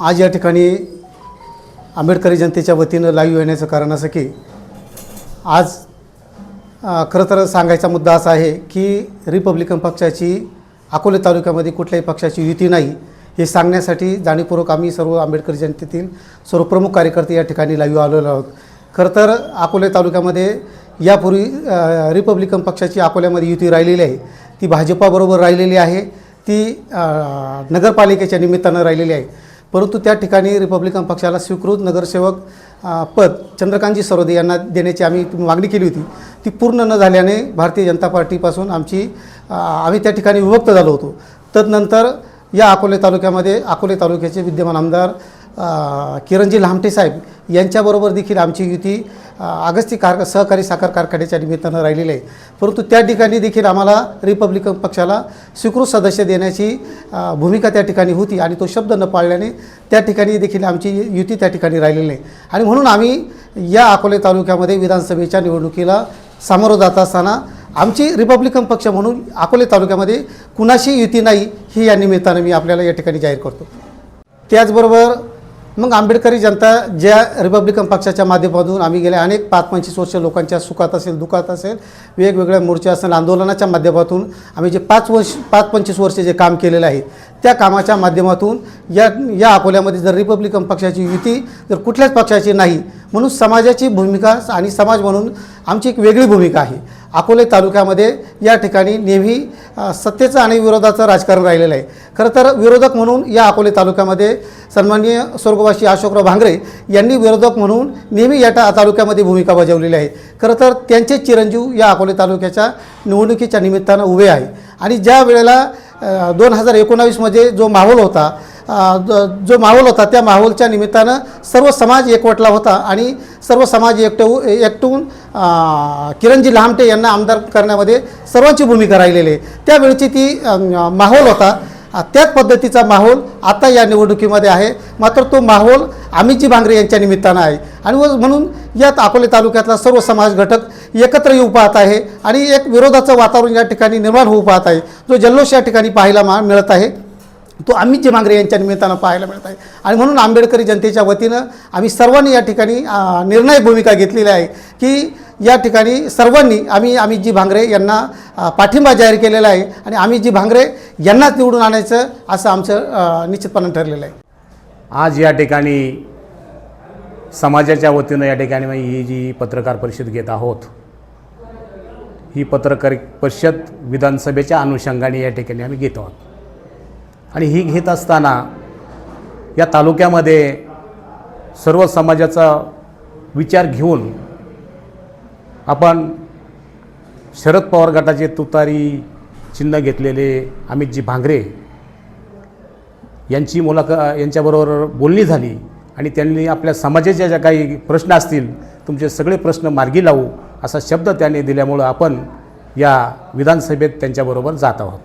आज या ठिकाणी आंबेडकरी जनतेच्या वतीनं लाईव्ह येण्याचं कारण असं की आज खरं तर सांगायचा मुद्दा असा आहे की रिपब्लिकन पक्षाची अकोले तालुक्यामध्ये कुठल्याही पक्षाची युती नाही हे सांगण्यासाठी जाणीवपूर्वक आम्ही सर्व आंबेडकरी जनतेतील सर्व प्रमुख कार्यकर्ते या ठिकाणी लाईव्ह आलेलो आहोत. खरं तर अकोले तालुक्यामध्ये यापूर्वी रिपब्लिकन पक्षाची अकोल्यामध्ये युती राहिलेली आहे. ती भाजपाबरोबर राहिलेली आहे. ती नगरपालिकेच्या निमित्तानं राहिलेली आहे. परंतु त्या ठिकाणी रिपब्लिकन पक्षाला स्वीकृत नगरसेवक पद चंद्रकांतजी सरोदे यांना देण्याची आम्ही मागणी केली होती. ती पूर्ण न झाल्याने भारतीय जनता पार्टीपासून आमची आम्ही त्या ठिकाणी विभक्त झालो होतो. तदनंतर या अकोले तालुक्यामध्ये अकोले तालुक्याचे विद्यमान आमदार किरणजी लामटे साहेब यांच्याबरोबर देखील आमची युती अगस्ती कार सहकारी साखर कारखान्याच्या निमित्तानं राहिलेली आहे. परंतु त्या ठिकाणी देखील आम्हाला रिपब्लिकन पक्षाला स्वीकृत सदस्य देण्याची भूमिका त्या ठिकाणी होती आणि तो शब्द न पाळल्याने त्या ठिकाणी देखील आमची युती त्या ठिकाणी राहिलेली नाही आणि म्हणून आम्ही या अकोले तालुक्यामध्ये विधानसभेच्या निवडणुकीला सामोरं जात असताना आमची रिपब्लिकन पक्ष म्हणून अकोले तालुक्यामध्ये कुणाशी युती नाही ही या निमित्तानं मी आपल्याला या ठिकाणी जाहीर करतो. त्याचबरोबर मग आंबेडकरी जनता ज्या रिपब्लिकन पक्षाच्या माध्यमातून आम्ही गेल्या अनेक पाच पंचवीस वर्ष लोकांच्या सुखात असेल दुखात असेल वेगवेगळ्या मोर्चे असेल आंदोलनाच्या माध्यमातून आम्ही जे पाच वर्ष पाच पंचवीस वर्ष जे काम केलेलं आहे त्या कामाच्या माध्यमातून या या अकोल्यामध्ये जर रिपब्लिकन पक्षाची युती जर कुठल्याच पक्षाची नाही म्हणून समाजाची भूमिका आणि समाज म्हणून आमची एक वेगळी भूमिका आहे. अकोले तालुक्यामध्ये या ठिकाणी नेहमी सत्तेचं आणि विरोधाचं राजकारण राहिलेलं आहे. खरं तर विरोधक म्हणून या अकोले तालुक्यामध्ये सन्माननीय स्वर्गवासी अशोकराव भांगरे यांनी विरोधक म्हणून नेहमी या टा तालुक्यामध्ये भूमिका बजावलेली आहे. खरं तर त्यांचे चिरंजीव या अकोले तालुक्याच्या निवडणुकीच्या निमित्तानं उभे आहे. आणि ज्या वेळेला दोन हजार एकोणावीसमध्ये जो माहोल होता जो माहोल होता त्या माहोलच्या निमित्तानं सर्व समाज एकवटला होता आणि सर्व समाज एकटवू एकटून किरणजी लहामटे यांना आमदार करण्यामध्ये सर्वांची भूमिका राहिलेली आहे. त्यावेळची ती माहोल होता. त्याच पद्धतीचा माहोल आता या निवडणुकीमध्ये आहे. मात्र तो माहोल अमितजी भांगरे यांच्या निमित्तानं आहे. आणि व म्हणून यात अकोले तालुक्यातला सर्व समाज घटक एकत्र येऊ पाहत आहे आणि एक विरोधाचं वातावरण या ठिकाणी निर्माण होऊ पाहत आहे. जो जल्लोष या ठिकाणी पाहायला मा मिळत आहे तो अमितजी भांगरे यांच्या निमित्तानं पाहायला मिळत आहे. आणि म्हणून आंबेडकरी जनतेच्या वतीनं आम्ही सर्वांनी या ठिकाणी निर्णय निर्णायक भूमिका घेतलेली आहे की या ठिकाणी सर्वांनी आम्ही अमितजी भांगरे यांना पाठिंबा जाहीर केलेला आहे आणि अमितजी भांगरे यांनाच निवडून आणायचं असं आमचं निश्चितपणे ठरलेलं आहे. आज या ठिकाणी समाजाच्या वतीनं या ठिकाणी ही जी पत्रकार परिषद घेत आहोत ही पत्रकार परिषद विधानसभेच्या अनुषंगाने या ठिकाणी आम्ही घेत आहोत. आणि ही घेत असताना या तालुक्यामध्ये सर्व समाजाचा विचार घेऊन आपण शरद पवार गटाचे तुतारी चिन्ह घेतलेले अमितजी भांगरे यांची मुलाखत यांच्याबरोबर बोलणी झाली. आणि त्यांनी आपल्या समाजाच्या ज्या काही प्रश्न असतील तुमचे सगळे प्रश्न मार्गी लावू असा शब्द त्यांनी दिल्यामुळं आपण या विधानसभेत त्यांच्याबरोबर जात आहोत.